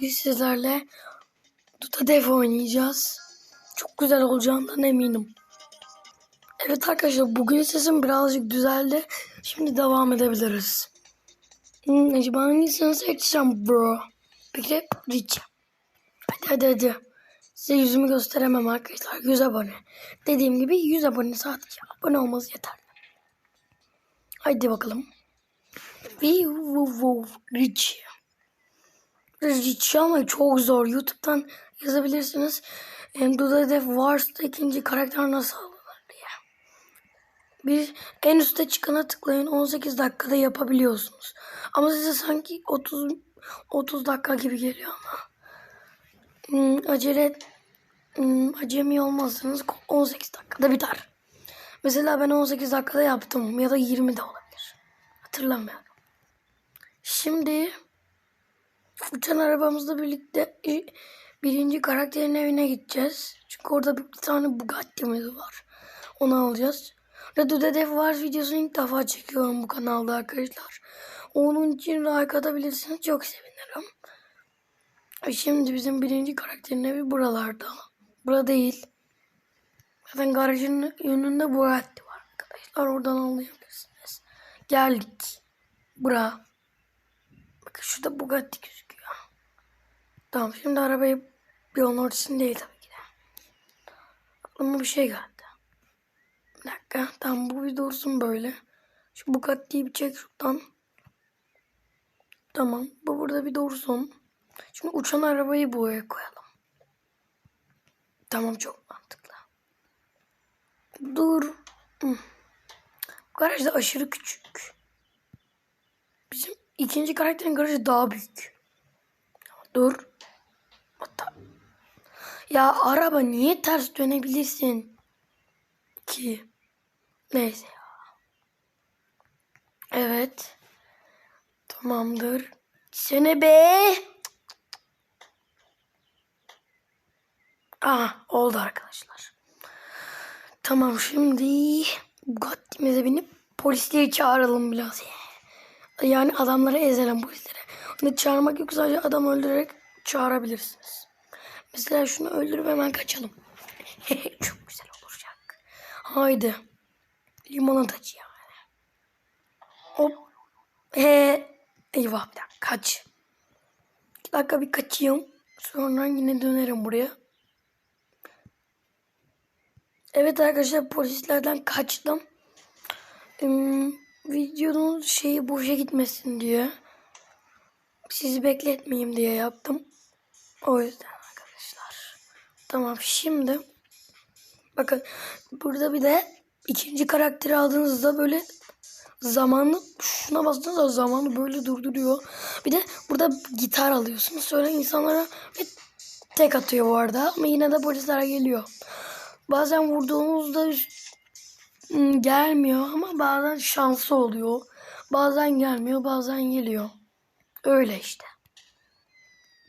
Biz sizlerle Duta Dev oynayacağız. Çok güzel olacağından eminim. Evet arkadaşlar bugün sesim birazcık düzeldi. Şimdi devam edebiliriz. Hmm, acaba hangisini seçeceğim bro? Peki Rich. Hadi hadi hadi. Size yüzümü gösteremem arkadaşlar. 100 abone. Dediğim gibi 100 abone sadece. Abone olmanız yeterli. Haydi bakalım. Rich. Rich ama çok zor. YouTube'dan yazabilirsiniz. Em, Duda Dev Wars'ta ikinci karakter nasıl alınır diye. Bir en üstte çıkana tıklayın 18 dakikada yapabiliyorsunuz. Ama size sanki 30 30 dakika gibi geliyor ama. Hmm, acele hmm, acemi olmazsanız 18 dakikada biter. Mesela ben 18 dakikada yaptım ya da 20 de olabilir. Hatırlamıyorum. Şimdi uçan arabamızla birlikte e, birinci karakterin evine gideceğiz. Çünkü orada bir tane Bugatti'miz var. Onu alacağız. Red Dead Wars videosunu ilk defa çekiyorum bu kanalda arkadaşlar. Onun için like atabilirsiniz. Çok sevinirim. E Şimdi bizim birinci karakterin evi buralarda. Burada değil. Zaten garajın önünde Bugatti var arkadaşlar. Oradan anlayabilirsiniz. Geldik. Bura. Bakın şurada Bugatti gözüküyor. Tamam şimdi arabayı bir onun ortasında değil tabii ki de. Aklıma bir şey geldi. Bir dakika. Tamam bu bir dursun böyle. Şu Bugatti'yi bir çek şuradan. Tamam. Bu burada bir dursun. Şimdi uçan arabayı buraya koyalım. Tamam çok mantıklı. Dur. Hı. Garaj da aşırı küçük. Bizim ikinci karakterin garajı daha büyük. Dur. Ya araba niye ters dönebilirsin ki? Neyse. Evet. Tamamdır. Sene be. Aha oldu arkadaşlar. Tamam şimdi Bugatti'mize binip polisleri çağıralım biraz. Yani adamları ezelim polisleri. Onu çağırmak yok sadece adam öldürerek çağırabilirsiniz. Mesela şunu öldürüp hemen kaçalım. Çok güzel olacak. Haydi. Limonatacı yani. Hop. He. Eyvah bir dakika kaç. Bir dakika bir kaçayım. Sonra yine dönerim buraya. Evet arkadaşlar polislerden kaçtım. Hmm, videonun şeyi boşa gitmesin diye. Sizi bekletmeyeyim diye yaptım. O yüzden arkadaşlar. Tamam şimdi. Bakın burada bir de ikinci karakteri aldığınızda böyle zamanı şuna bastığınızda zamanı böyle durduruyor. Bir de burada gitar alıyorsunuz. Sonra insanlara bir tek atıyor bu arada. Ama yine de polisler geliyor. Bazen vurduğunuzda Hmm, gelmiyor ama bazen şansı oluyor. Bazen gelmiyor, bazen geliyor. Öyle işte.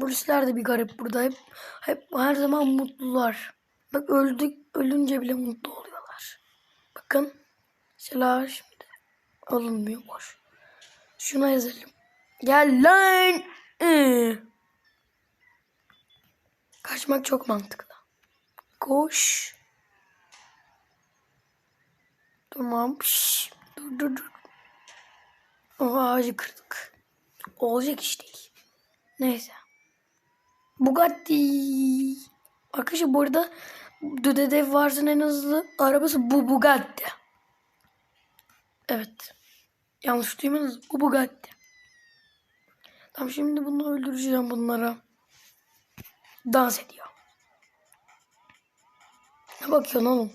Polisler de bir garip burada. Hep, hep her zaman mutlular. Bak öldük, ölünce bile mutlu oluyorlar. Bakın. Mesela şimdi alınmıyor boş. Şuna yazalım. Gel lan. Ee. Kaçmak çok mantıklı. Koş. Tamam. Şş, dur dur dur. O ağacı kırdık. Olacak iş. Neyse. Bugatti. Arkadaşlar bu arada Duda Dev Wars'ın en hızlı arabası bu Bugatti. Evet. Yanlış duymadınız. Bu Bugatti. Tamam şimdi bunu öldüreceğim bunlara. Dans ediyor. Ne bakıyorsun oğlum?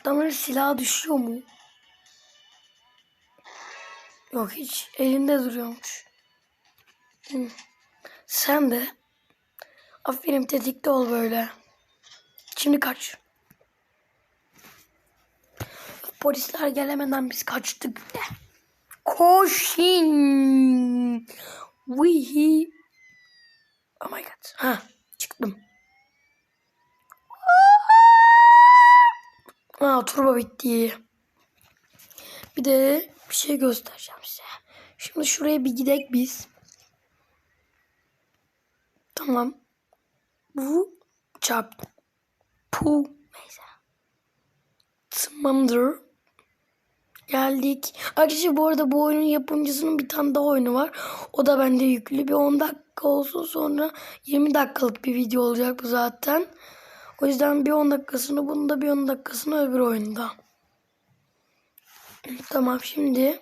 Adamların silahı düşüyor mu? Yok hiç elinde duruyormuş. Hı. Sen de aferin tetikte ol böyle. Şimdi kaç. Polisler gelemeden biz kaçtık. Koşin. Wihi. Oh my god. Ha çıktım. Aa turbo bitti. Bir de bir şey göstereceğim size. Şimdi şuraya bir gidek biz. Tamam. Bu çarp. Pu. Neyse. Tamamdır. Geldik. Arkadaşlar bu arada bu oyunun yapımcısının bir tane daha oyunu var. O da bende yüklü. Bir 10 dakika olsun sonra 20 dakikalık bir video olacak bu zaten. O yüzden bir 10 dakikasını bunda bir 10 dakikasını öbür oyunda. Tamam şimdi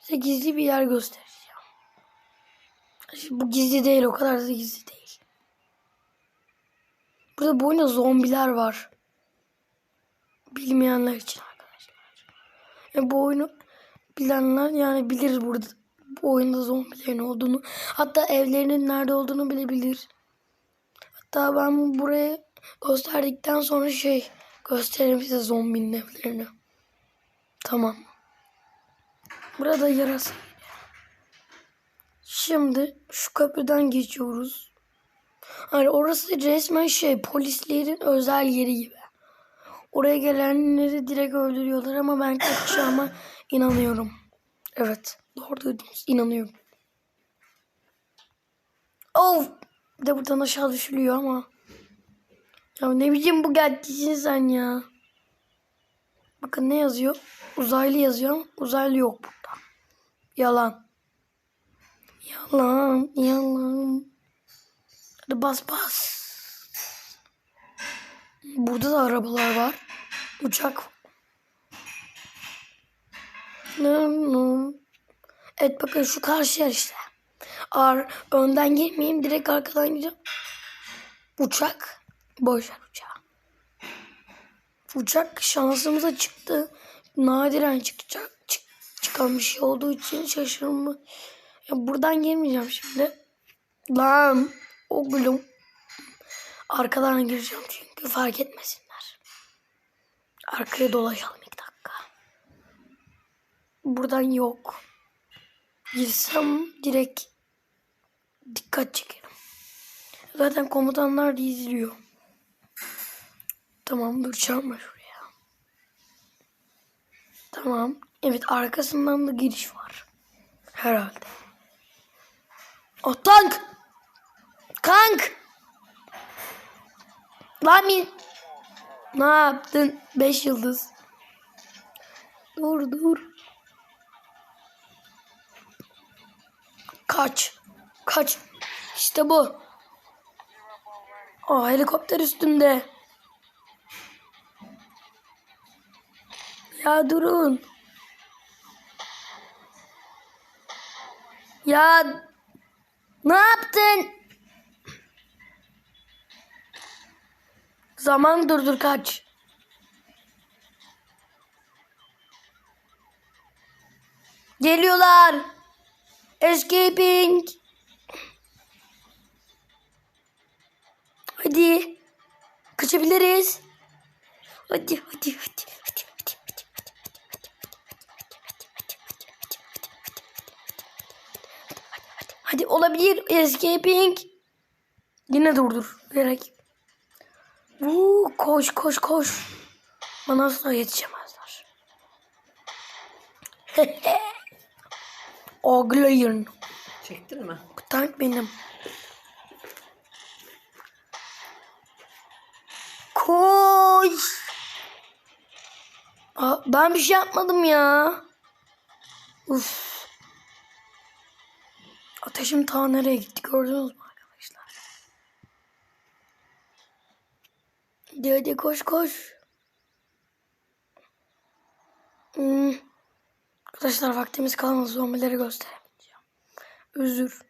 size gizli bir yer göstereceğim. Şimdi bu gizli değil o kadar da gizli değil. Burada bu oyunda zombiler var. Bilmeyenler için arkadaşlar. Yani bu oyunu bilenler yani bilir burada bu oyunda zombilerin olduğunu. Hatta evlerinin nerede olduğunu bile bilir. Hatta ben buraya gösterdikten sonra şey gösteririm size zombinin evlerini. Tamam. Burada yarası. Şimdi şu köprüden geçiyoruz. Hani orası resmen şey polislerin özel yeri gibi. Oraya gelenleri direkt öldürüyorlar ama ben kaçacağıma inanıyorum. Evet doğru duydunuz inanıyorum. Of! Bir de buradan aşağı düşülüyor ama. Ya ne bileyim bu gerçeksin sen ya. Bakın ne yazıyor? Uzaylı yazıyor ama uzaylı yok burada. Yalan. Yalan, yalan. Hadi bas bas. Burada da arabalar var. Uçak. Evet bakın şu karşı yer işte. Ar önden girmeyeyim direkt arkadan gideceğim. Uçak. Boş ver uçağı. Uçak şansımıza çıktı. Nadiren çıkacak. Çık, çıkan bir şey olduğu için şaşırma. Ya buradan girmeyeceğim şimdi. Lan oğlum. Arkadan gireceğim çünkü fark etmesinler. Arkaya dolaşalım iki dakika. Buradan yok. Girsem direkt dikkat çekerim. Zaten komutanlar da izliyor. Tamam dur çalma şuraya. Tamam. Evet arkasından da giriş var. Herhalde. Oh tank! Kank! Lan min... Ne yaptın? Beş yıldız. Dur dur. Kaç. Kaç. İşte bu. Aa helikopter üstümde. Ya durun. Ya ne yaptın? Zaman durdur kaç. Geliyorlar. Escaping. Hadi. Kaçabiliriz. Hadi hadi hadi. hadi. Hadi olabilir escaping. Yine durdur. Merak Vuu, koş koş koş. Bana asla yetişemezler. Oglayın. Çektin mi? Tank benim. Koş. Aa, ben bir şey yapmadım ya. Uf. Ateşim ta nereye gitti gördünüz mü arkadaşlar? Hadi hadi koş koş. Hmm. Arkadaşlar vaktimiz kalmadı zombileri gösteremeyeceğim. Özür.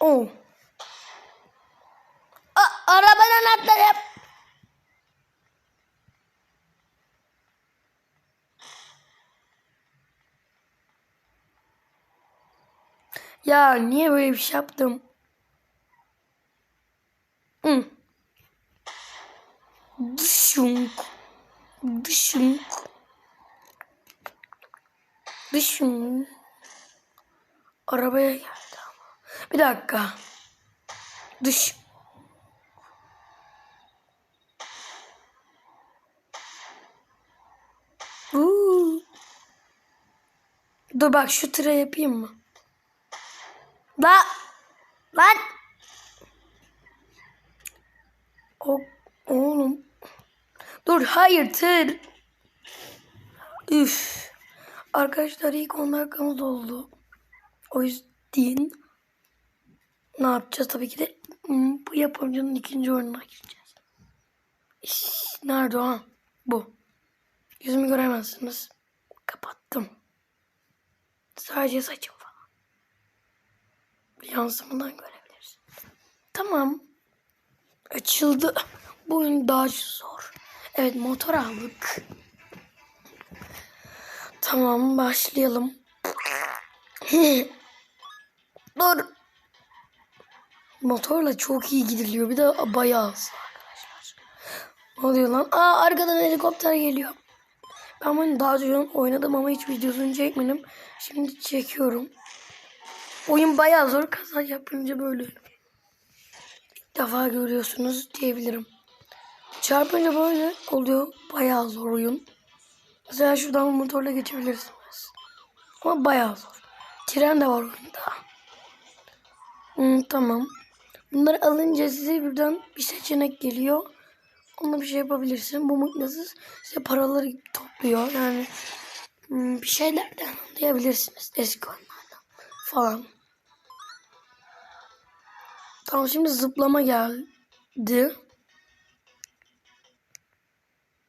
Oh. A arabadan atladım. Ya niye böyle bir şey yaptım? Dışunk. Arabaya geldi ama. Bir dakika. Dış. Uuu. Dur bak şu tıra yapayım mı? La lan O, oğlum. Dur hayır tır. Üf. Arkadaşlar ilk 10 dakikamız oldu. O yüzden ne yapacağız? Tabii ki de hmm, bu yapımcının ikinci oyununa gireceğiz. Nerede o? Ha, Bu. Yüzümü göremezsiniz. Kapattım. Sadece saçım falan. Yansımadan görebilirsin. Tamam. Açıldı. Bu oyun daha zor. Evet motor aldık. Tamam başlayalım. Dur. Motorla çok iyi gidiliyor. Bir de bayağı hızlı arkadaşlar. Ne oluyor lan? Aa arkadan helikopter geliyor. Ben bunu daha önce oynadım ama hiç videosunu çekmedim. Şimdi çekiyorum. Oyun bayağı zor. Kaza yapınca böyle ilk defa görüyorsunuz diyebilirim. Çarpınca böyle oluyor. Bayağı zor oyun. Mesela şuradan motorla geçebilirsiniz. Ama bayağı zor. Tren de var oyunda. Hmm, tamam. Bunları alınca size birden bir seçenek geliyor. Onunla bir şey yapabilirsin. Bu mıknatıs size paraları topluyor. Yani hmm, bir şeylerden anlayabilirsiniz. Eski oyunlardan falan. Tamam şimdi zıplama geldi.